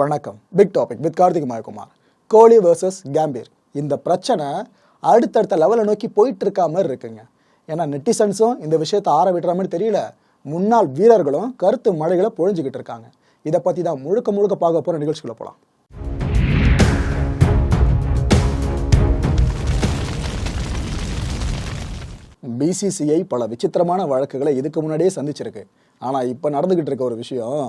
வணக்கம். Big topic with Karthik Mayakumar. Kohli versus Gambhir இந்த பிரச்சனை அடுத்தடுத்த லெவலை நோக்கி போயிட்டு இருக்க மாதிரி இருக்குங்க. ஏன்னா நெட்டிசன்ஸும் இந்த விஷயத்தை ஆற விடுற மாதிரி தெரியல. முன்னாள் வீரர்களும் கருத்து மழைகளை பொழிஞ்சுக்கிட்டு இருக்காங்க. இதை பற்றி தான் முழுக்க முழுக்க பார்க்க போகிற நிகழ்ச்சிக்குள்ள போகலாம் பிசிசிஐ பல விசித்திரமான வழக்குகளை இதுக்கு முன்னாடியே சந்திச்சிருக்கு. ஆனால் இப்போ நடந்துக்கிட்டு இருக்க ஒரு விஷயம்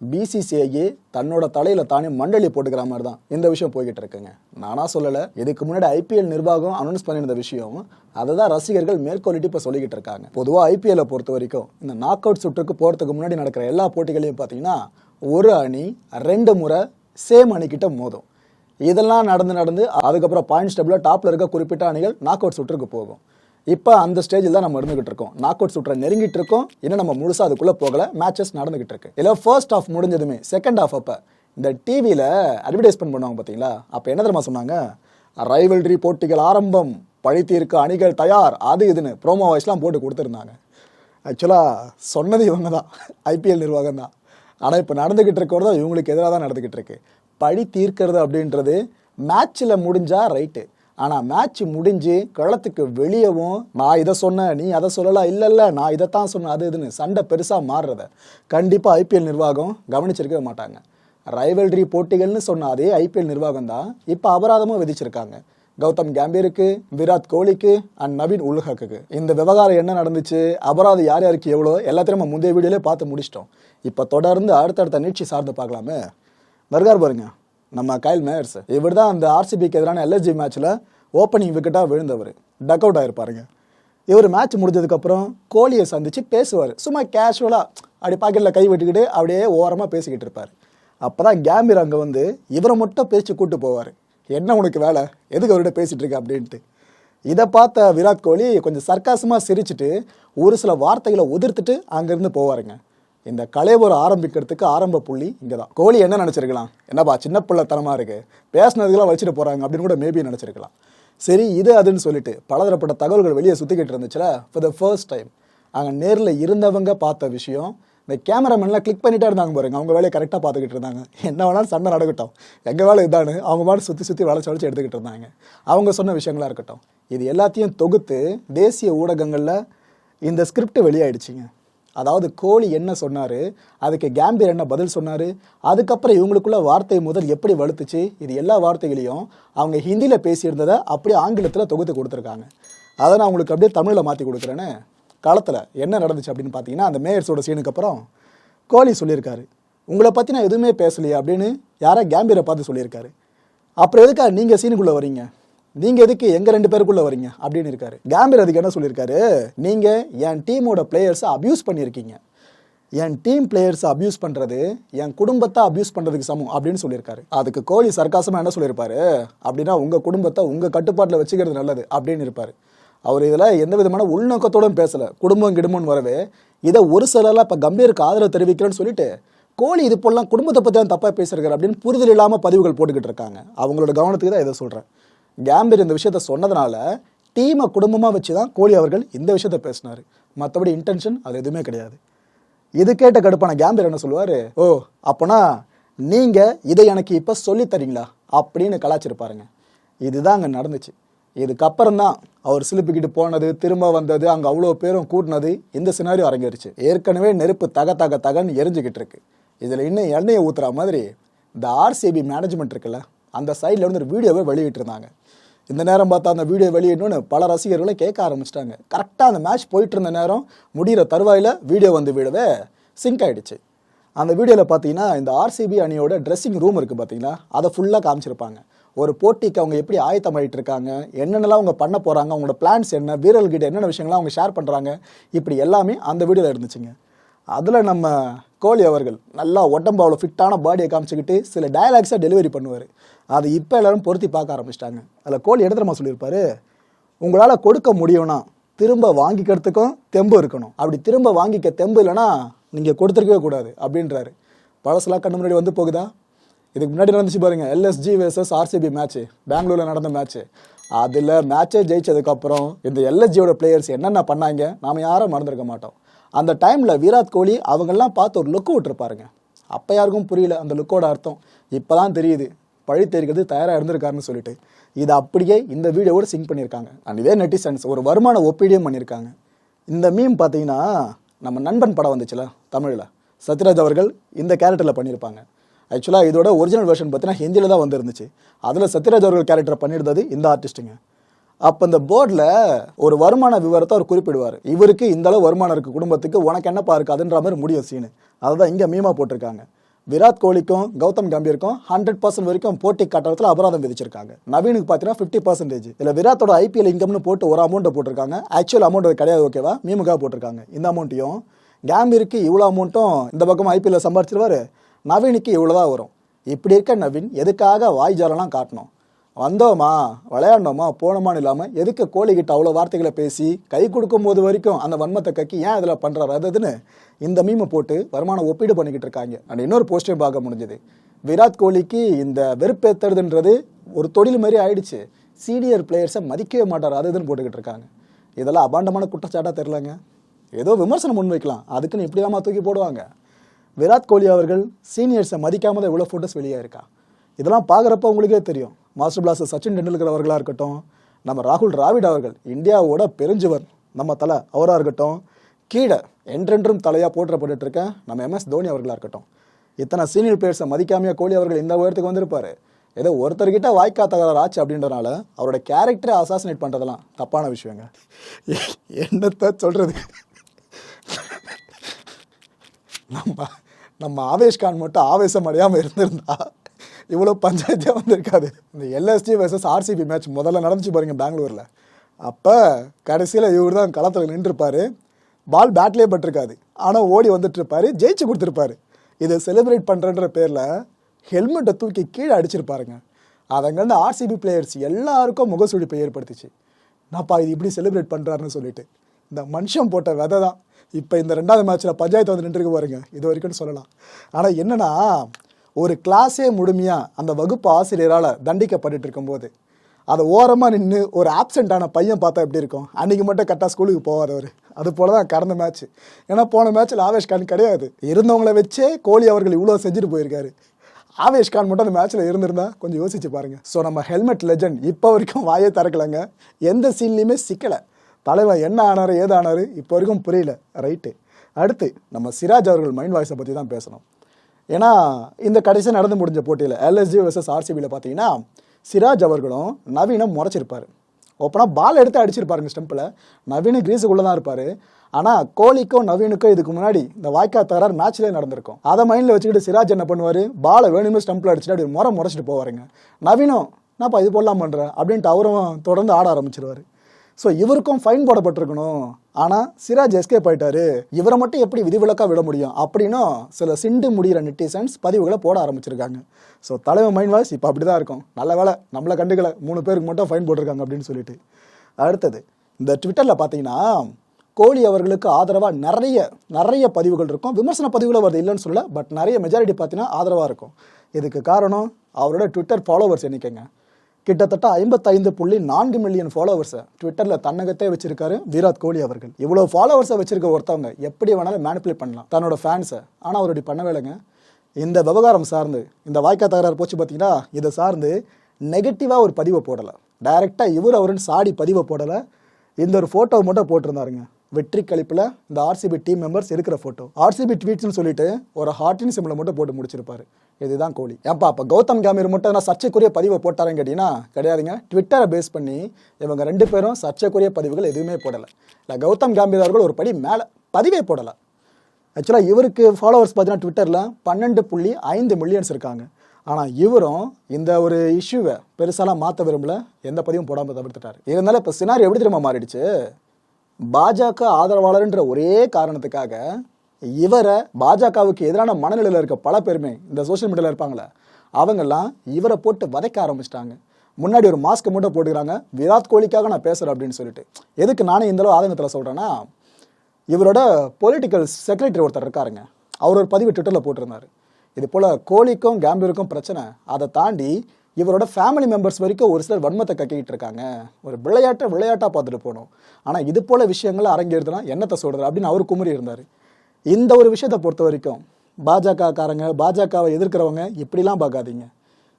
பிசிசிஐயே தன்னோட தலையில தானே மண்டலி போட்டுக்கிற மாதிரி தான் இந்த விஷயம் போய்கிட்டு இருக்குங்க. நானா சொல்லலை இதுக்கு முன்னாடி ஐபிஎல் நிர்வாகம் அனௌன்ஸ் பண்ணியிருந்த விஷயம் அதை தான் ரசிகர்கள் மேற்கொள்ளிட்டு இப்போ சொல்லிக்கிட்டு இருக்காங்க. பொதுவாக ஐபிஎல்லை பொறுத்த வரைக்கும் இந்த நாக் அவுட் சுற்றுக்கு போகிறதுக்கு முன்னாடி நடக்கிற எல்லா போட்டிகளையும் பார்த்தீங்கன்னா ஒரு அணி ரெண்டு முறை சேம் அணிக்கிட்ட மோதும். இதெல்லாம் நடந்து நடந்து அதுக்கப்புறம் பாயிண்ட்ஸ் டேபிளில் டாப்பில் இருக்க குறிப்பிட்ட அணிகள் நாக் அவுட் சுற்றுக்கு போகும். இப்போ அந்த ஸ்டேஜில் தான் நம்ம இருந்துகிட்டு இருக்கோம். நாக் அவுட் சுற்ற நெருங்கிட்டு இருக்கோம். இன்னும் நம்ம முழுசாக அதுக்குள்ளே போகல. மேட்சஸ் நடந்துகிட்டு இருக்கு. இல்லை ஃபர்ஸ்ட் ஆஃப் முடிஞ்சதுமே செகண்ட் ஆஃப் அப்போ இந்த டிவியில் அட்வர்டைஸ்மெண்ட் பண்ணுவாங்க பார்த்தீங்களா அப்போ என்ன தெரியுமா சொன்னாங்க? ரைவல்ரி போட்டிகள் ஆரம்பம். பழித்தீர்க்க அணிகள் தயார். அது இதுன்னு ப்ரோமோ வாய்ஸ்லாம் போட்டு கொடுத்துருந்தாங்க. ஆக்சுவலாக சொன்னது இவங்க தான். ஐபிஎல் நிர்வாகம் தான். ஆனால் இப்போ நடந்துக்கிட்டு இருக்கிறது இவங்களுக்கு எதிராக தான் நடந்துக்கிட்டு இருக்கு. பழி தீர்க்கிறது அப்படின்றது மேட்ச்சில் முடிஞ்சால் ரைட்டு ஆனால் மேட்ச் முடிஞ்சு களத்துக்கு வெளியவும் நான் இதை சொன்னேன் நீ அதை சொல்லலாம் இல்லை இல்லை நான் இதைத்தான் சொன்னேன். அது இதுன்னு சண்டை பெருசாக மாறுறத. கண்டிப்பாக ஐபிஎல் நிர்வாகம் கவனிச்சிருக்கவே மாட்டாங்க. ரைவல்ரி போட்டிகள்னு சொன்ன அதே ஐபிஎல் நிர்வாகம் தான் இப்போ அபராதமும் விதிச்சிருக்காங்க. கௌதம் கேம்பீருக்கு விராட் கோலிக்கு அண்ட் நவீன் உல்ஹாக்கு இந்த விவகாரம் என்ன நடந்துச்சு அபராதம் யார் யாருக்கு எவ்வளோ எல்லாத்தையும் நம்ம முந்தைய வீடியோலே பார்த்து முடிச்சிட்டோம். இப்போ தொடர்ந்து அடுத்தடுத்த நீட்சி சார்ந்து பார்க்கலாமே. வருகார் பாருங்க. நம்ம கைல் மேயர்ஸ் இவர் தான் அந்த ஆர்சிபிக்கு எதிரான எல்எஸ்ஜி மேட்ச்சில் ஓப்பனிங் விக்கெட்டாக விழுந்தவர். டக் அவுட் ஆகிருப்பாருங்க இவர் மேட்ச் முடிஞ்சதுக்கப்புறம் கோலியை சந்தித்து பேசுவார். சும்மா கேஷுவலாக அப்படி பாக்கெட்டில் கை விட்டுக்கிட்டு அப்படியே ஓரமாக பேசிக்கிட்டு இருப்பார். அப்போ தான் கேம்பீர் அங்கே வந்து இவரை மட்டும் பேச்சு கூப்பிட்டு போவார். என்ன உனக்கு வேலை? எதுக்கு அவர்கிட்ட பேசிகிட்டு இருக்க? அப்படின்ட்டு. இதை பார்த்த விராட் கோலி கொஞ்சம் சர்க்காசமாக சிரிச்சிட்டு ஒரு சில வார்த்தைகளை உதிர்த்துட்டு அங்கேருந்து போவாருங்க. இந்த கலைபுரம் ஆரம்பிக்கிறதுக்கு ஆரம்ப புள்ளி இங்கே தான் கோலி என்ன நினச்சிருக்கலாம்? என்னப்பா சின்ன பிள்ளைத்தனமாக இருக்குது பேசினதுக்கெல்லாம் வச்சுட்டு போகிறாங்க அப்படின்னு கூட மேபி நினச்சிருக்கலாம். சரி இது அதுன்னு சொல்லிட்டு பலதரப்பட்ட தகவல்கள் வெளியே சுற்றிக்கிட்டு இருந்துச்சுல ஃபார் த ஃபர்ஸ்ட் டைம் அங்கே நேரில் இருந்தவங்க பார்த்த விஷயம் இந்த கேமராமேன்லாம் கிளிக் பண்ணிட்டே இருந்தாங்க பாருங்க. அவங்க வேலையை கரெக்டாக பார்த்துக்கிட்டு இருந்தாங்க. என்ன வேணாலும் சண்டை நடக்கட்டும். எங்கள் வேலை இதானு அவங்க மாதிரி சுற்றி சுற்றி வளைச்சு வளைச்சு எடுத்துக்கிட்டு இருந்தாங்க. அவங்க சொன்ன விஷயங்களா இருக்கட்டும். இது எல்லாத்தையும் தொகுத்து தேசிய ஊடகங்களில் இந்த ஸ்கிரிப்ட் வெளியாயிடுச்சுங்க. அதாவது கோலி என்ன சொன்னார்? அதுக்கு கேம்பீர் என்ன பதில் சொன்னார்? அதுக்கப்புறம் இவங்களுக்குள்ள வார்த்தை முதல் எப்படி வலுத்துச்சு? இது எல்லா வார்த்தைகளையும் அவங்க ஹிந்தியில் பேசியிருந்ததை அப்படியே ஆங்கிலத்தில் தொகுத்து கொடுத்துருக்காங்க. அதை நான் உங்களுக்கு அப்படியே தமிழில் மாற்றி கொடுக்குறேன்னு களத்தில் என்ன நடந்துச்சு அப்படின்னு பார்த்தீங்கன்னா அந்த மேயர்ஸோட சீனுக்கு அப்புறம் கோலி சொல்லியிருக்காரு. உங்களை பற்றி நான் எதுவுமே பேசலையே அப்படின்னு யாரோ கேம்பீரை பார்த்து சொல்லியிருக்காரு. அப்புறம் எதுக்கா நீங்கள் சீனுக்குள்ளே வரீங்க நீங்க எதுக்கு எங்க ரெண்டு பேருக்குள்ள வரீங்க? அப்படின்னு இருக்காரு. கேம்பீர் அதுக்கு என்ன சொல்லியிருக்காரு? நீங்க என் டீமோட பிளேயர்ஸை அபியூஸ் பண்ணியிருக்கீங்க. என் டீம் பிளேயர்ஸை அபியூஸ் பண்ணுறது என் குடும்பத்தை அபியூஸ் பண்ணுறதுக்கு சமம் அப்படின்னு சொல்லியிருக்காரு. அதுக்கு கோலி சர்க்காசமாக என்ன சொல்லியிருப்பாரு? அப்படின்னா உங்கள் குடும்பத்தை உங்கள் கட்டுப்பாட்டில் வச்சுக்கிறது நல்லது அப்படின்னு இருப்பார். அவர் இதில் எந்த விதமான உள்நோக்கத்தோடும் பேசலை. குடும்பம் கிடுமோன்னு வரவே இதை ஒரு சிலரெல்லாம் இப்போ கம்பீருக்கு ஆதரவு தெரிவிக்கிறேன்னு சொல்லிட்டு கோலி இது போலாம் குடும்பத்தை பற்றி தான் தப்பாக பேசுகிறார் அப்படின்னு புரிதல் இல்லாமல் பதிவுகள் போட்டுக்கிட்டு இருக்காங்க. அவங்களோட கவனத்துக்கு தான் இதை சொல்கிறேன் கேம்பீர் இந்த விஷயத்த சொன்னதுனால டீமை குடும்பமாக வச்சு தான் கோலி அவர்கள் இந்த விஷயத்த பேசினார். மற்றபடி இன்டென்ஷன் அது எதுவுமே கிடையாது. இது கேட்ட கடுப்பான கேம்பீர் என்ன சொல்லுவார்? ஓ அப்போனா நீங்கள் இதை எனக்கு இப்போ சொல்லித்தரீங்களா அப்படின்னு கலாச்சிருப்பாருங்க இதுதான் அங்கே நடந்துச்சு. இதுக்கப்புறம் தான் அவர் சிலுப்பிக்கிட்டு போனது திரும்ப வந்தது அங்கே அவ்வளோ பேரும் கூட்டினது இந்த சினாரியோ அரங்கேறிச்சு. ஏற்கனவே நெருப்பு தக தக தகன்னு எரிஞ்சுக்கிட்டு இருக்கு. இதில் இன்னும் எண்ணெயை ஊற்றுற மாதிரி இந்த ஆர்சிபி மேனேஜ்மெண்ட் இருக்குல்ல அந்த சைடில் வந்து ஒரு வீடியோவை வெளியிட்டிருந்தாங்க. இந்த நேரம் பார்த்தா அந்த வீடியோ வெளியிடணும்னு பல ரசிகர்களை கேட்க ஆரம்பிச்சிட்டாங்க. கரெக்டாக அந்த மேட்ச் போயிட்டு இருந்த நேரம் முடிகிற தருவாயில் வீடியோ வந்து விடவே சிங்க் ஆகிடுச்சு அந்த வீடியோவில் பார்த்தீங்கன்னா இந்த ஆர்சிபி அணியோட ட்ரெஸ்ஸிங் ரூம் இருக்குது பார்த்தீங்களா? அதை ஃபுல்லாக காமிச்சிருப்பாங்க. ஒரு போட்டிக்கு அவங்க எப்படி ஆயத்தமாயிட்டு இருக்காங்க என்னென்னலாம் அவங்க பண்ண போகிறாங்க அவங்களோட பிளான்ஸ் என்ன வீரர்கிட்ட என்னென்ன விஷயங்கள்லாம் அவங்க ஷேர் பண்ணுறாங்க இப்படி எல்லாமே அந்த வீடியோவில் இருந்துச்சுங்க. அதில் நம்ம கோலி அவர்கள் நல்லா உடம்பு அவ்வளோ ஃபிட்டான பாடியை காமிச்சிக்கிட்டு சில டயலாக்ஸாக டெலிவரி பண்ணுவார். அது இப்போ எல்லாரும் பொருத்தி பார்க்க ஆரம்பிச்சிட்டாங்க. அதில் கோலி எடுத்துமா சொல்லியிருப்பார் உங்களால் கொடுக்க முடியும்னா திரும்ப வாங்கிக்கிறதுக்கும் தெம்பு இருக்கணும். அப்படி திரும்ப வாங்கிக்க தெம்பு இல்லைன்னா நீங்கள் கொடுத்துருக்கவே கூடாது அப்படின்றாரு. பழசெல்லாம் கண்ணு முன்னாடி வந்து போகுதா? இதுக்கு முன்னாடி நடந்துச்சு பாருங்கள் எல்எஸ்ஜி வேர்சஸ் ஆர்சிபி மேட்ச்சு பெங்களூரில் நடந்த மேட்ச்சு அதில் மேட்ச்சே ஜெயிச்சதுக்கப்புறம் இந்த எல்எஸ்ஜியோட பிளேயர்ஸ் என்னென்ன பண்ணாங்க நாம யாரும் மறந்துருக்க மாட்டோம். அந்த டைமில் விராட் கோலி அவங்கெல்லாம் பார்த்து ஒரு லுக்கு விட்டுருப்பாருங்க. அப்போ யாருக்கும் புரியல அந்த லுக்கோட அர்த்தம். இப்போ தான் தெரியுது. பழி தெரிகிறது தயாராக இருந்திருக்காருன்னு சொல்லிட்டு. இது அப்படியே இந்த வீடியோவோட சிங்க் பண்ணியிருக்காங்க. அண்ட் இதே நெட்டிசன்ஸ் ஒரு வருமான ஒப்பீடியம் பண்ணியிருக்காங்க. இந்த மீம் பார்த்தீங்கன்னா நம்ம நண்பன் படம் வந்துச்சுல தமிழில். சத்யராஜ் அவர்கள் இந்த கேரக்டரில் பண்ணியிருப்பாங்க. ஆக்சுவலாக இதோட ஒரிஜினல் வெர்ஷன் பார்த்தீங்கன்னா ஹிந்தியில் தான் வந்துருந்துச்சு. அதில் சத்யராஜ் அவர்கள் கேரக்டர் பண்ணியிருந்தது இந்த ஆர்டிஸ்ட்டுங்க அப்போ இந்த போர்டில் ஒரு வருமான விவரத்தை அவர் குறிப்பிடுவார். இவருக்கு இந்த அளவு வருமானம் இருக்குது குடும்பத்துக்கு உனக்கு என்னப்பா இருக்காதுன்ற மாதிரி முடியும் சீனு அதை தான் இங்கே மீமா போட்டிருக்காங்க. விராட் கோலிக்கும் கௌதம் கம்பீருக்கும் ஹண்ட்ரட் பர்சன்ட் வரைக்கும் போட்டி கட்டணத்தில் அபராதம் விதிச்சிருக்காங்க. நவீனுக்கு பார்த்தீங்கன்னா ஃபிஃப்டி பர்சன்டேஜ் இல்லை விராட்டோட ஐபிஎல் இன்கம்னு போட்டு ஒரு அமௌண்ட்டை போட்டிருக்காங்க. ஆக்சுவல் அமௌண்ட் அது கிடையாது ஓகேவா மீமுக்காக போட்டிருக்காங்க. இந்த அமௌண்ட்டையும் கேம்பீருக்கு இவ்வளோ அமௌண்ட்டும் இந்த பக்கம் ஐபிஎல்ல சம்பாரிச்சிருவாரு. நவீனுக்கு இவ்வளோ தான் வரும். இப்படி இருக்க நவீன் எதுக்காக வாய் ஜாலம்லாம் காட்டணும்? வந்தோமா? விளையாண்டோமா போனோமான்னு இல்லாமல் எதுக்கு கோழிக்கிட்ட அவ்வளோ வார்த்தைகளை பேசி கை கொடுக்கும் போது வரைக்கும் அந்த வன்மத்தை கக்கி ஏன் இதில் பண்ணுறாரு அதுன்னு இந்த மீமை போட்டு வருமானம் ஒப்பீடு பண்ணிக்கிட்டு இருக்காங்க. அண்ட் இன்னொரு போஸ்டையும் பார்க்க முடிஞ்சது. விராட் கோலிக்கு இந்த வெறுப்பேத்துறதுன்றது ஒரு தொழில் மாதிரி ஆயிடுச்சு. சீனியர் பிளேயர்ஸை மதிக்கவே மாட்டார். அது இதுன்னு போட்டுக்கிட்டு இருக்காங்க. இதெல்லாம் அபாண்டமான குற்றச்சாட்டாக தெரிலங்க ஏதோ விமர்சனம் முன்வைக்கலாம். அதுக்குன்னு இப்படி தான் தூக்கி போடுவாங்க. விராட் கோலி அவர்கள் சீனியர்ஸை மதிக்காம தான் இவ்வளோ ஃபோட்டோஸ் வெளியே இருக்கா இதெல்லாம் பார்க்குறப்ப உங்களுக்கே தெரியும். மாஸ்டர் பிளாஸ்டர் சச்சின் டெண்டுல்கர் அவர்களாக இருக்கட்டும் நம்ம ராகுல் டிராவிட் அவர்கள் இந்தியாவோட பெருஞ்சுவர் நம்ம தலை அவராக இருக்கட்டும் கீழே என்றென்றும் தலையாக போற்றப்பட்டு இருக்க நம்ம எம்எஸ் தோனி அவர்களாக இருக்கட்டும். இத்தனை சீனியர் பிளேயர்ஸை மதிக்காமையா கோலி அவர்கள் இந்த உயரத்துக்கு வந்திருப்பார். ஏதோ ஒருத்தர்கிட்ட வாய்க்கா தகராறு ஆச்சு அப்படின்றனால அவரோட கேரக்டரை அசாசினேட் பண்ணுறதெல்லாம் தப்பான விஷயங்க. என்னத்த சொல்கிறது நம்ம நம்ம ஆவேஷ்கான் மட்டும் ஆவேசம் அடையாமல் இருந்திருந்தா இவ்வளோ பஞ்சாயத்தே வந்திருக்காது. இந்த எல்எஸ்டி வர்சஸ் ஆர்சிபி மேட்ச் முதல்ல நடந்துச்சு பாருங்க பெங்களூரில். அப்போ கடைசியில் இவர் தான் களத்தில் நின்றுருப்பாரு. பால் பேட்லேயே பட்டிருக்காது. ஆனால் ஓடி வந்துட்டுருப்பாரு. ஜெயிச்சு கொடுத்துருப்பாரு. இதை செலிப்ரேட் பண்ணுறன்ற பேரில் ஹெல்மெட்டை தூக்கி கீழே அடிச்சிருப்பாருங்க அதங்கன்னு ஆர்சிபி பிளேயர்ஸ் எல்லாருக்கும் முகசுழிப்பை ஏற்படுத்திச்சு. நான்ப்பா இது இப்படி செலிப்ரேட் பண்ணுறாருன்னு சொல்லிட்டு. இந்த மனுஷன் போட்ட விதை தான் இப்போ இந்த ரெண்டாவது மேட்ச்சில் பஞ்சாயத்து வந்து நின்றுருக்கு பாருங்க. இது வரைக்கும் சொல்லலாம். ஆனால் என்னென்னா ஒரு கிளாஸே முழுமையாக அந்த வகுப்பு ஆசிரியரால் தண்டிக்கப்பட்டுட்டு இருக்கும்போது அதை ஓரமாக நின்று ஒரு ஆப்சென்ட்டான பையன் பார்த்தா எப்படி இருக்கும்? அன்றைக்கி மட்டும் கரெக்டாக ஸ்கூலுக்கு போவாதவர் அது போல தான் கடந்த மேட்ச் ஏன்னா போன மேட்ச்சில் ஆவேஷ் கான் கிடையாது. இருந்தவங்கள வச்சே கோலி அவர்கள் இவ்வளோ செஞ்சுட்டு போயிருக்காரு. ஆவேஷ் கான் மட்டும் அந்த மேட்ச்சில் இருந்திருந்தா கொஞ்சம் யோசிச்சு பாருங்கள் ஸோ நம்ம ஹெல்மெட் லெஜண்ட் இப்போ வரைக்கும் வாயே திறக்கலைங்க. எந்த சீன்லேயுமே சிக்கலை. தலைவர் என்ன ஆனாரு ஏது ஆனார் இப்போ வரைக்கும் புரியல. ரைட்டு அடுத்து நம்ம சிராஜ் அவர்கள் மைண்ட் வாய்ஸை பற்றி தான் பேசணும். ஏன்னா இந்த கடைசி நடந்து முடிஞ்ச போட்டியில் எல்எஸ்ஜி வர்சஸ் ஆர்சிபியில் பார்த்தீங்கன்னா சிராஜ் அவர்களும் நவீனம் முறைச்சிருப்பார். ஓப்பனாக பால் எடுத்து அடிச்சிருப்பாருங்க ஸ்டெம்பில் நவீன கிரீஸுக்குள்ளே தான் இருப்பார். ஆனால் கோலிக்கும் நவீனுக்கும் இதுக்கு முன்னாடி இந்த வாய்க்கா தகராறு மேட்ச்லேயே நடந்திருக்கும். அதை மைண்டில் வச்சுக்கிட்டு சிராஜ் என்ன பண்ணுவார்? பாலை வேணுமே ஸ்டம்பில் அடிச்சுட்டு அப்படி முறை முறைச்சிட்டு போவாருங்க. நவீனம் என்னப்பா இது போடலாம் பண்ணுறேன் அப்படின்ட்டு அவரும் தொடர்ந்து ஆட ஆரம்பிச்சிருவார். ஸோ இவருக்கும் ஃபைன் போடப்பட்டிருக்கணும். ஆனால் சிராஜ் எஸ்கேப் ஆயிட்டாரு. இவரை மட்டும் எப்படி விதிவிலக்காக விட முடியும்? அப்படின்னும் சில சிண்டு முடிகிற நெட்டிசன்ஸ் பதிவுகளை போட ஆரம்பிச்சிருக்காங்க. ஸோ தலைவர் மைண்ட் வாய்ஸ் இப்போ அப்படி தான் இருக்கும். நல்ல வேலை நம்மளை கண்டுக்கல. மூணு பேருக்கு மட்டும் ஃபைன் போட்டிருக்காங்க அப்படின்னு சொல்லிட்டு. அடுத்தது இந்த ட்விட்டரில் பார்த்தீங்கன்னா கோலி அவர்களுக்கு ஆதரவாக நிறைய நிறைய பதிவுகள் இருக்கும். விமர்சன பதிவுகள் வருது இல்லைன்னு சொல்ல பட் நிறைய மெஜாரிட்டி பார்த்தீங்கன்னா ஆதரவாக இருக்கும். இதுக்கு காரணம் அவரோட ட்விட்டர் ஃபாலோவர்ஸ் எண்ணிக்கைங்க. கிட்டத்தட்ட ஐம்பத்தைந்து புள்ளி நான்கு மில்லியன் ஃபாலோவர்ஸை ட்விட்டரில் தன்னகத்தே வச்சிருக்காரு விராட் கோலி அவர்கள். இவ்வளோ ஃபாலோவர்ஸை வச்சிருக்க ஒருத்தவங்க எப்படி வேணாலும் மேனிப்புலேட் பண்ணலாம். தன்னோட ஃபேன்ஸை ஆனால் அவருடைய இப்படி பண்ணவே இல்லைங்க இந்த விவகாரம் சார்ந்து இந்த வாய்க்கா தகராறு போச்சு பார்த்தீங்கன்னா இதை சார்ந்து நெகட்டிவாக ஒரு பதிவை போடலை. டைரெக்டாக இவர் அவருன்னு சாடி பதிவை போடலை. இந்த ஒரு ஃபோட்டோ மட்டும் போட்டிருந்தாருங்க. வெற்றி கழிப்பில் இந்த ஆர்சிபி டீம் மெம்பர்ஸ் இருக்கிற ஃபோட்டோ ஆர்சிபி ட்வீட்ஸ்னு சொல்லிட்டு ஒரு ஹார்டின் சிம்பிளை மட்டும் போட்டு முடிச்சிருப்பாரு. இதுதான் கோலி. ஏன்பா அப்போ கௌதம் காம்பீர் மட்டும் நான் சர்ச்சைக்குரிய பதிவை போட்டாருன்னு கேட்டிங்கன்னா கிடையாதுங்க. ட்விட்டரை பேஸ் பண்ணி இவங்க ரெண்டு பேரும் சர்ச்சைக்குரிய பதிவுகள் எதுவுமே போடலை. இல்லை கௌதம் காம்பீர் அவர்கள் ஒரு படி மேலே பதிவே போடலை. ஆக்சுவலாக இவருக்கு ஃபாலோவர்ஸ் பார்த்தீங்கன்னா ட்விட்டரில் பன்னெண்டு புள்ளி ஐந்து மில்லியன்ஸ் இருக்காங்க. ஆனால் இவரும் இந்த ஒரு இஷ்யூவை பெருசாலாம் மாற்ற விரும்பல. எந்த பதிவும் போடாமல் தவிர்த்துட்டார். இருந்தாலும் இப்போ சினாரி எப்படி திரும்ப மாறிடுச்சு? பாஜக ஆதரவாளர்ன்ற ஒரே காரணத்துக்காக இவரை பாஜகவுக்கு எதிரான மனநிலையில் இருக்க பல பேருமே இந்த சோஷியல் மீடியாவில் இருப்பாங்களே அவங்கெல்லாம் இவரை போட்டு வதைக்க ஆரம்பிச்சிட்டாங்க. முன்னாடி ஒரு மாஸ்க் மட்டும் போட்டுக்கிறாங்க விராட் கோலிக்காக நான் பேசுகிறேன் அப்படின்னு சொல்லிட்டு. எதுக்கு நானே இந்தளவு ஆதங்கத்தில் சொல்கிறேன்னா இவரோட பொலிட்டிக்கல் செக்ரட்டரி ஒருத்தர் இருக்காருங்க. அவர் ஒரு பதிவு ட்விட்டரில் போட்டிருந்தார். இது போல் கோலிக்கும் கேம்பீருக்கும் பிரச்சனை. அதை தாண்டி இவரோட ஃபேமிலி மெம்பர்ஸ் வரைக்கும் ஒரு சிலர் வன்மத்தை கக்கிக்கிட்டு இருக்காங்க. ஒரு விளையாட்டை விளையாட்டாக பார்த்துட்டு போனோம். ஆனால் இது போல் விஷயங்களை அரங்கேறுதுனா என்னத்தை சொல்கிறது அப்படின்னு அவர் குமரி இருந்தார். இந்த ஒரு விஷயத்தை பொறுத்த வரைக்கும் பாஜக காரங்க பாஜகவை எதிர்க்கிறவங்க இப்படிலாம் பார்க்காதீங்க.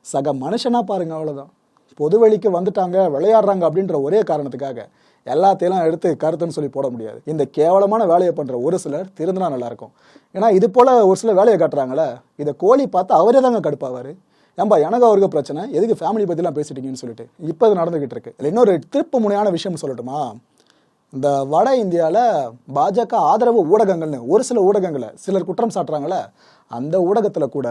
சக மனுஷனா பாருங்க அவ்வளோதான் பொதுவெளிக்கு வந்துட்டாங்க விளையாடுறாங்க அப்படின்ற ஒரே காரணத்துக்காக எல்லாத்தையும் எடுத்து கருத்துன்னு சொல்லி போட முடியாது. இந்த கேவலமான வேலையை பண்ணுற ஒரு சிலர் திருந்தினா நல்லாயிருக்கும் ஏன்னா இது போல் ஒரு சில வேலையை காட்டுறாங்களே இதை கோழி பார்த்து அவரே தாங்க கடுப்பாவார். ஏன்பா எனக்கு அவருக்கு பிரச்சனை. எதுக்கு ஃபேமிலி பற்றிலாம் பேசிட்டீங்கன்னு சொல்லிட்டு. இப்போ அது நடந்துகிட்டு இருக்கு. இல்லை இன்னொரு திருப்பு முனையான விஷயம் சொல்லட்டுமா? இந்த வட இந்தியாவில் பாஜக ஆதரவு ஊடகங்கள்னு ஒரு சில ஊடகங்களை சிலர் குற்றம் சாட்டுறாங்களே அந்த ஊடகத்தில் கூட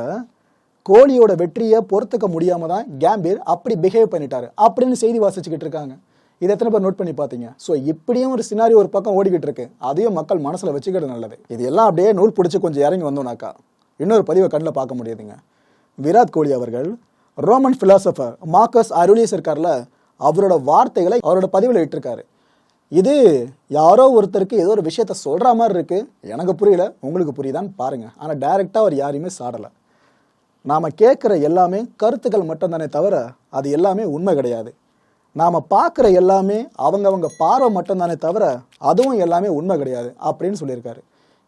கோலியோட வெற்றியை பொறுத்துக்க முடியாமல் தான் கேம்பீர் அப்படி பிஹேவ் பண்ணிட்டாரு அப்படின்னு செய்தி வாசிச்சுக்கிட்டு இருக்காங்க. இதை எத்தனை பேர் நோட் பண்ணி பார்த்தீங்க? ஸோ இப்படியும் ஒரு சினாரி ஒரு பக்கம் ஓடிக்கிட்டு இருக்கு. அதையும் மக்கள் மனசில் வச்சுக்கிறது நல்லது. இது எல்லாம் அப்படியே நூல் பிடிச்சி கொஞ்சம் இறங்கி வந்தோம்னாக்கா இன்னொரு பதிவை கண்ணில் பார்க்க முடியுதுங்க. விராட் கோலி அவர்கள் ரோமன் பிலாசபர் மார்க்கஸ் அருளியஸ் இருக்கார்ல அவரோட வார்த்தைகளை அவரோட பதிவில் இட்டிருக்காரு. இது யாரோ ஒருத்தருக்கு ஏதோ ஒரு விஷயத்த சொல்கிற மாதிரி இருக்குது எனக்கு புரியல உங்களுக்கு புரியுதான்னு பாருங்கள் ஆனால் டைரெக்டாக அவர் யாரையுமே சாடலை. நாம கேட்குற எல்லாமே கருத்துக்கள் மட்டும்தானே தவிர அது எல்லாமே உண்மை கிடையாது. நாம் பார்க்குற எல்லாமே அவங்கவங்க பார்வை மட்டும்தானே தவிர அதுவும் எல்லாமே உண்மை கிடையாது அப்படின்னு சொல்லியிருக்காரு.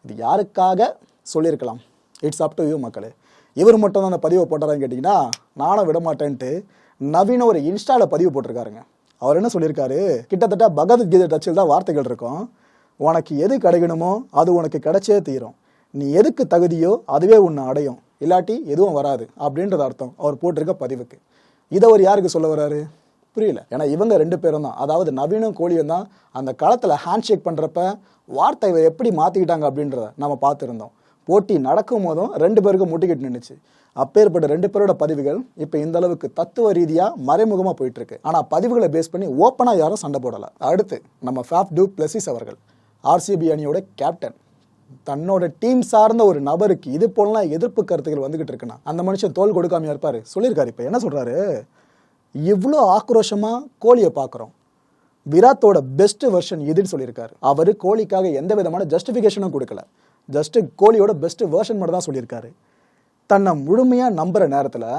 இது யாருக்காக சொல்லியிருக்கலாம்? இட்ஸ் அப் டு யூ மக்களே. இவர் மட்டும் தான் அந்த பதிவை போட்டாரான்னு கேட்டிங்கன்னா நானும் விட மாட்டேன்ட்டு நவீன ஒரு இன்ஸ்டாவில் பதிவு போட்டிருக்காருங்க. அவர் என்ன சொல்லியிருக்காரு? கிட்டத்தட்ட பகவத்கீதை டச்சில் தான் வார்த்தைகள் இருக்கும். உனக்கு எது கிடைக்கணுமோ அது உனக்கு கிடைச்சே தீரும். நீ எதுக்கு தகுதியோ அதுவே உன்னை அடையும். இல்லாட்டி எதுவும் வராது அப்படின்றது அர்த்தம் அவர் போட்டிருக்க பதிவுக்கு. இதை அவர் யாருக்கு சொல்ல வராரு? புரியல. ஏன்னா இவங்க ரெண்டு பேரும் தான். அதாவது நவீனும் கோழியும் தான் அந்த களத்தில் ஹேண்ட் ஷேக் பண்ணுறப்ப வார்த்தையை எப்படி மாற்றிக்கிட்டாங்க அப்படின்றத நம்ம பார்த்துருந்தோம். போட்டி நடக்கும் போதும் ரெண்டு பேருக்கும் முட்டிக்கிட்டு நின்றுச்சு அப்பேற்பட்ட ரெண்டு பேரோட பதிவுகள் இப்போ இந்த அளவுக்கு தத்துவ ரீதியாக மறைமுகமாக போயிட்டு இருக்கு ஆனால் பதிவுகளை பேஸ் பண்ணி ஓப்பனாக யாரும் சண்டை போடலை. அடுத்து நம்ம ஃபேப் டூ பிளஸிஸ் அவர்கள் ஆர்சிபி அணியோட கேப்டன் தன்னோட டீம் சார்ந்த ஒரு நபருக்கு இது போலாம் எதிர்ப்பு கருத்துக்கள் வந்துகிட்டு இருக்குன்னா அந்த மனுஷன் தோல் கொடுக்காம இருப்பாரு. சொல்லியிருக்காரு இப்போ என்ன சொல்றாரு? இவ்வளோ ஆக்ரோஷமா கோழியை பார்க்குறோம் விராத்தோட பெஸ்ட் வெர்ஷன் எதுன்னு சொல்லியிருக்காரு. அவர் கோலிக்காக எந்த விதமான ஜஸ்டிஃபிகேஷனும் கொடுக்கல. ஜஸ்ட்டு கோலியோட பெஸ்ட் வெர்ஷன் மட்டும் தான் சொல்லியிருக்காரு. தன்னை முழுமையாக நம்புகிற நேரத்தில்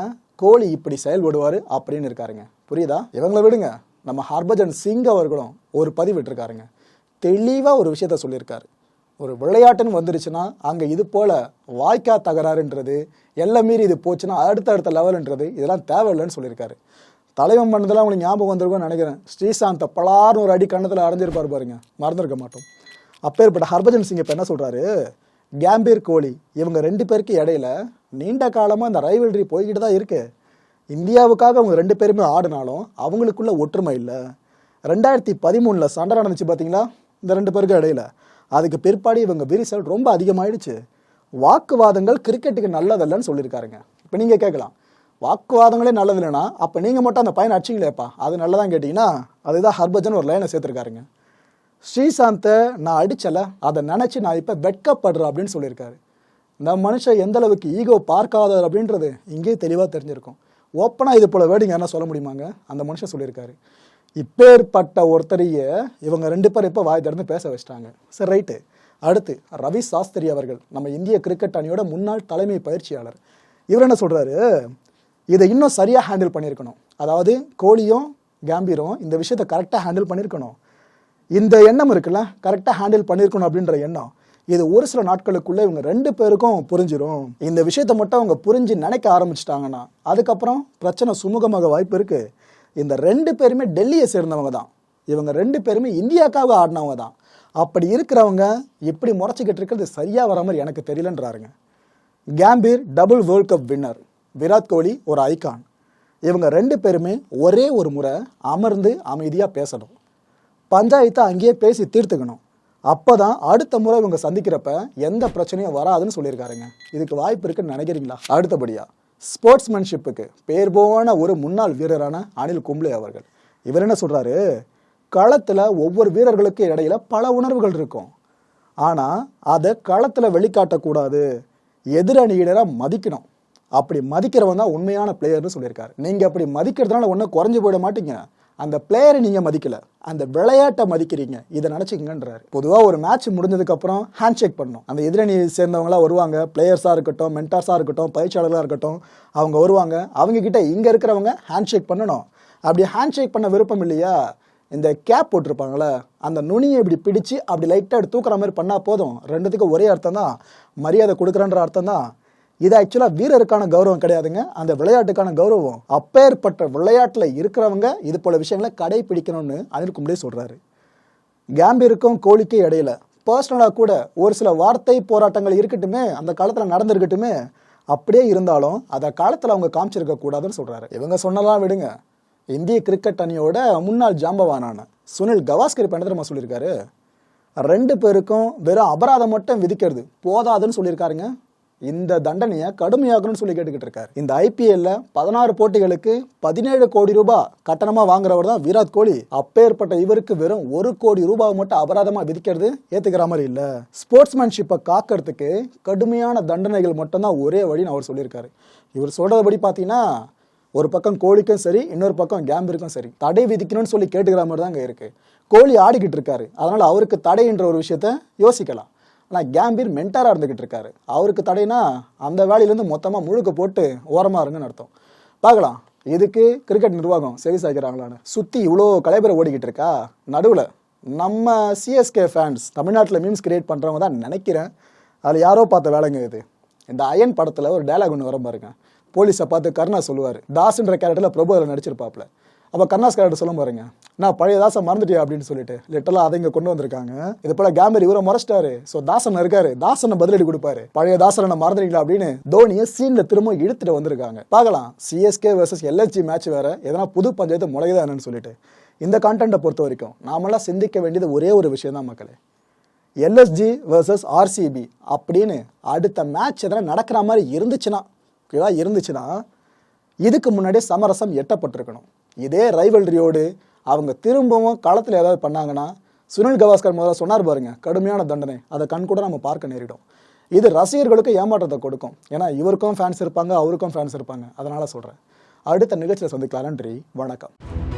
கோலி இப்படி செயல்படுவார் அப்படின்னு இருக்காருங்க. புரியுதா? இவங்களை விடுங்க. நம்ம ஹர்பஜன் சிங் அவர்களும் ஒரு பதிவிட்டிருக்காருங்க தெளிவாக ஒரு விஷயத்த சொல்லியிருக்காரு. ஒரு விளையாட்டுன்னு வந்துருச்சுன்னா அங்கே இது போல் வாய்க்கா தகராறுன்றது எல்லாம் மீறி இது போச்சுன்னா அடுத்த அடுத்த லெவலுன்றது இதெல்லாம் தேவையில்லைன்னு சொல்லியிருக்காரு. தலைவன் பண்ணதெல்லாம் உங்களுக்கு ஞாபகம் வந்திருக்கும்னு நினைக்கிறேன். ஸ்ரீசாந்த் பலார்னு ஒரு அடி கண்ணத்தில் அடைஞ்சிருப்பார் பாருங்க. மறந்துருக்க மாட்டோம். அப்பேற்பட்ட ஹர்பஜன் சிங் இப்போ என்ன சொல்றாரு? கேம்பீர் கோலி இவங்க ரெண்டு பேருக்கு இடையில நீண்ட காலமா இந்த ரைவல்ரி போய்கிட்டு தான் இருக்கு. இந்தியாவுக்காக அவங்க ரெண்டு பேருமே ஆடினாலும் அவங்களுக்குள்ள ஒற்றுமை இல்லை. ரெண்டாயிரத்தி பதிமூணில் சண்டை நடந்துச்சு பார்த்தீங்களா இந்த ரெண்டு பேருக்கும் இடையில. அதுக்கு பிற்பாடு இவங்க விரிசல் ரொம்ப அதிகமாயிடுச்சு. வாக்குவாதங்கள் கிரிக்கெட்டுக்கு நல்லதல்லன்னு சொல்லியிருக்காருங்க. இப்போ நீங்கள் கேட்கலாம். வாக்குவாதங்களே நல்லது இல்லைன்னா அப்போ நீங்கள் மட்டும் அந்த பையனை அடிச்சிங்களேப்பா. அது நல்லதான் கேட்டிங்கன்னா அதுதான் ஹர்பஜன் ஒரு லைனை சேர்த்துருக்காருங்க. ஸ்ரீசாந்தை நான் அடிச்சல அதை நினச்சி நான் இப்போ வெட்கப்படுறேன் அப்படின்னு சொல்லியிருக்காரு. இந்த மனுஷன் எந்த அளவுக்கு ஈகோ பார்க்காதவர் அப்படின்றது இங்கேயே தெளிவாக தெரிஞ்சிருக்கும். ஓப்பனாக இது போல் வேர்டிங் என்ன சொல்ல முடியுமாங்க? அந்த மனுஷன் சொல்லியிருக்காரு. இப்பேற்பட்ட ஒருத்தரையே இவங்க ரெண்டு பேரும் இப்போ வாய் திறந்து பேச வச்சிட்டாங்க. சரி ரைட்டு அடுத்து ரவி சாஸ்திரி அவர்கள் நம்ம இந்திய கிரிக்கெட் அணியோட முன்னாள் தலைமை பயிற்சியாளர். இவர் என்ன சொல்கிறாரு இதை இன்னும் சரியாக ஹேண்டில் பண்ணியிருக்கணும். அதாவது கோலியும் கேம்பீரும் இந்த விஷயத்தை கரெக்டாக ஹேண்டில் பண்ணியிருக்கணும். இந்த எண்ணம் இருக்குல்ல? கரெக்டாக ஹேண்டில் பண்ணியிருக்கணும் அப்படின்ற எண்ணம். இது ஒரு சில நாட்களுக்குள்ளே இவங்க ரெண்டு பேருக்கும் புரிஞ்சிடும் இந்த விஷயத்தை மட்டும் அவங்க புரிஞ்சு நினைக்க ஆரம்பிச்சிட்டாங்கன்னா அதுக்கப்புறம் பிரச்சனை சுமூகமாக வாய்ப்பு இருக்குது இந்த ரெண்டு பேருமே டெல்லியை சேர்ந்தவங்க தான். இவங்க ரெண்டு பேருமே இந்தியாக்காக ஆடினவங்க தான். அப்படி இருக்கிறவங்க இப்படி முறைச்சிக்கிட்டு இருக்கிறது சரியாக வர மாதிரி எனக்கு தெரியலன்றாருங்க. Gambhir double world cup winner Virat Kohli ஒரு ஐகான் இவங்க ரெண்டு பேருமே ஒரே ஒரு முறை அமர்ந்து அமைதியாக பேசணும். பஞ்சாயத்தை அங்கேயே பேசி தீர்த்துக்கணும். அப்போ தான் அடுத்த முறை இவங்க சந்திக்கிறப்ப எந்த பிரச்சனையும் வராதுன்னு சொல்லியிருக்காருங்க. இதுக்கு வாய்ப்பு இருக்குன்னு நினைக்கிறீங்களா? அடுத்தபடியா ஸ்போர்ட்ஸ்மேன்ஷிப்புக்கு பேர் போன ஒரு முன்னாள் வீரரான அனில் கும்ளே அவர்கள். இவர் என்ன சொல்கிறாரு களத்தில் ஒவ்வொரு வீரர்களுக்கு இடையில பல உணர்வுகள் இருக்கும். ஆனால் அதை களத்தில் வெளிக்காட்டக்கூடாது. எதிரணியினராக மதிக்கணும். அப்படி மதிக்கிறவன் தான் உண்மையான பிளேயர்னு சொல்லியிருக்காரு. நீங்கள் அப்படி மதிக்கிறதுனால ஒன்றும் குறைஞ்சு போயிட மாட்டீங்க. அந்த பிளேயரை நீங்கள் மதிக்கல. அந்த விளையாட்டை மதிக்கிறீங்க. இதை நினைச்சுக்கங்கன்றாரு. பொதுவாக ஒரு மேட்ச் முடிஞ்சதுக்கப்புறம் ஹேண்ட் ஷேக் பண்ணணும். அந்த எதிரணி சேர்ந்தவங்களாம் வருவாங்க. பிளேயர்ஸாக இருக்கட்டும் மென்டார்ஸாக இருக்கட்டும் பயிற்சியாளர்களாக இருக்கட்டும் அவங்க வருவாங்க. அவங்கக்கிட்ட இங்கே இருக்கிறவங்க ஹேண்ட் ஷேக் பண்ணணும். அப்படி ஹேண்ட் ஷேக் பண்ண விருப்பம் இல்லையா? இந்த கேப் போட்டிருப்பாங்களே அந்த நுனியை இப்படி பிடிச்சு அப்படி லைட்டாக எடுத்து தூக்குற மாதிரி பண்ணால் போதும். ரெண்டுத்துக்கும் ஒரே அர்த்தம் தான் மரியாதை கொடுக்குறன்ற அர்த்தம் தான் இது ஆக்சுவலாக வீரருக்கான கௌரவம் கிடையாதுங்க. அந்த விளையாட்டுக்கான கௌரவம் அப்பேற்பட்ட விளையாட்டில் இருக்கிறவங்க இது போல விஷயங்களை கடைபிடிக்கணும்னு அனில் கும்ளே சொல்கிறாரு கேம்பிற்கும் கோழிக்கும் இடையில. பர்சனலாக கூட ஒரு சில வார்த்தை போராட்டங்கள் இருக்கட்டுமே அந்த காலத்தில் நடந்திருக்கட்டுமே அப்படியே இருந்தாலும் அதை காலத்தில் அவங்க காமிச்சிருக்க கூடாதுன்னு சொல்கிறாரு இவங்க சொன்னலாம் விடுங்க. இந்திய கிரிக்கெட் அணியோட முன்னாள் ஜாம்பவானான சுனில் கவாஸ்கர் இப்போ என்ன தெரியுமா சொல்லியிருக்காரு? ரெண்டு பேருக்கும் வெறும் அபராதம் மட்டும் விதிக்கிறது. போதாதுன்னு சொல்லியிருக்காருங்க. இந்த தண்டனையை கடுமையாக்கணும்னு சொல்லி கேட்டுக்கிட்டு இருக்காரு. இந்த ஐபிஎல்ல பதினாறு போட்டிகளுக்கு பதினேழு கோடி ரூபாய் கட்டணமா வாங்குறவர் தான் விராட் கோலி. அப்பேற்பட்ட இவருக்கு வெறும் ஒரு கோடி ரூபாய் மட்டும் அபராதமா விதிக்கிறது ஏத்துக்கிற மாதிரி இல்ல. ஸ்போர்ட்ஸ்மேன்ஷிப்பை காக்கிறதுக்கு கடுமையான தண்டனைகள் மட்டும்தான் ஒரே வழின்னு அவர் சொல்லியிருக்காரு. இவர் சொல்றதுபடி பார்த்தீங்கன்னா ஒரு பக்கம் கோழிக்கும் சரி இன்னொரு பக்கம் கேம்பிற்கும் சரி. தடை விதிக்கணும்னு சொல்லி கேட்டுக்கிற மாதிரி தான் இருக்கு. கோழி ஆடிக்கிட்டு இருக்காரு. அதனால அவருக்கு தடைன்ற ஒரு விஷயத்த யோசிக்கலாம். ஆனால் கேம்பீர் மென்டாராக இருந்துக்கிட்டு இருக்காரு. அவருக்கு தடைனா அந்த வேலையிலேருந்து மொத்தமாக முழுக்க போட்டு ஓரமாக இருங்கன்னு அர்த்தம். பார்க்கலாம். இதுக்கு கிரிக்கெட் நிர்வாகம் செவி சாய்க்கிறாங்களான்னு. சுற்றி இவ்வளோ கலைபெற ஓடிக்கிட்டு இருக்கா? நடுவில் நம்ம சிஎஸ்கே ஃபேன்ஸ் தமிழ்நாட்டில் மீம்ஸ் கிரியேட் பண்ணுறவங்க தான் நினைக்கிறேன். அதில் யாரோ பார்த்த வேலைங்க இது. இந்த அயன் படத்தில் ஒரு டைலாக் ஒன்று வர பாருங்க. போலீஸை பார்த்து கருணா சொல்லுவார். தாஸ்ன்ற கேரக்டரில் பிரபு அதில் நடிச்சிருப்பாப்ல அப்போ கருணாஸ் சொல்ல பாருங்க. நான் பழைய தாசை மறந்துட்டியா? அப்படின்னு சொல்லிட்டு. லிட்டலாக அதை இங்கே கொண்டு வந்திருக்காங்க. இது போல கேம்பர் இவரை முறைச்சிட்டாரு. ஸோ தாசன் இருக்காரு. தாசனை பதிலடி கொடுப்பாரு. பழைய தாசனை நான் மறந்துட்டீங்களா? அப்படின்னு தோனியை சீனில் திரும்ப இழுத்துட்டு வந்திருக்காங்க. பார்க்கலாம். சிஎஸ்கே வர்சஸ் எல்எஸ்ஜி மேட்ச் வேற. எதனா புது பஞ்சாயத்து முளையுதா என்னன்னு சொல்லிட்டு. இந்த கான்டென்ட்டை பொறுத்த வரைக்கும் நாமெல்லாம் சிந்திக்க வேண்டியது ஒரே ஒரு விஷயம் தான் மக்களே. எல்எஸ்ஜி வர்சஸ் ஆர்சிபி அப்படின்னு அடுத்த மேட்ச் எதனா நடக்கிற மாதிரி இருந்துச்சுன்னா ஓகேவா இருந்துச்சுன்னா இதுக்கு முன்னாடியே சமரசம் எட்டப்பட்டிருக்கணும். இதே ரைவல்ரியோடு அவங்க திரும்பவும் களத்தில் ஏதாவது பண்ணாங்கன்னா சுனில் கவாஸ்கர் முதல்ல சொன்னார் பாருங்க கடுமையான தண்டனை. அதை கண் கூட நம்ம பார்க்க நேரிடும். இது ரசிகர்களுக்கு ஏமாற்றத்தை கொடுக்கும். ஏன்னா இவருக்கும் ஃபேன்ஸ் இருப்பாங்க அவருக்கும் ஃபேன்ஸ் இருப்பாங்க. அதனால சொல்கிறேன் அடுத்த நிகழ்ச்சியில் சந்திக்கலாம். நன்றி வணக்கம்.